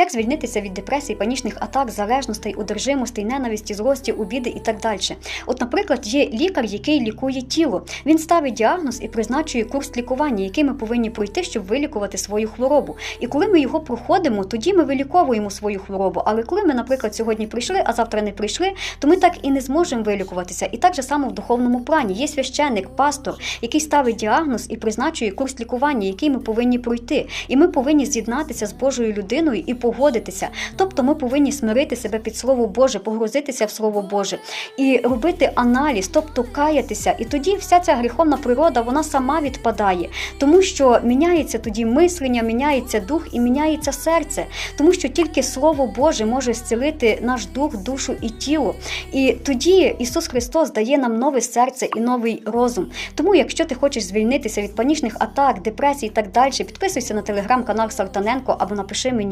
Як звільнитися від депресії, панічних атак, залежностей, одержимостей, ненависті, злості, обіди і так далі. От, наприклад, є лікар, який лікує тіло. Він ставить діагноз і призначує курс лікування, який ми повинні пройти, щоб вилікувати свою хворобу. І коли ми його проходимо, тоді ми виліковуємо свою хворобу. Але коли ми, наприклад, сьогодні прийшли, а завтра не прийшли, то ми так і не зможемо вилікуватися. І так же само в духовному плані є священник, пастор, який ставить діагноз і призначує курс лікування, який ми повинні пройти. І ми повинні з'єднатися з Божою людиною і погодитися. Тобто ми повинні смирити себе під Слово Боже, погрузитися в Слово Боже і робити аналіз, тобто каятися. І тоді вся ця гріховна природа вона сама відпадає, тому що міняється тоді мислення, міняється дух і міняється серце, тому що тільки Слово Боже може зцілити наш дух, душу і тіло. І тоді Ісус Христос дає нам нове серце і новий розум. Тому, якщо ти хочеш звільнитися від панічних атак, депресій і так далі, підписуйся на телеграм-канал Сартаненко або напиши мені.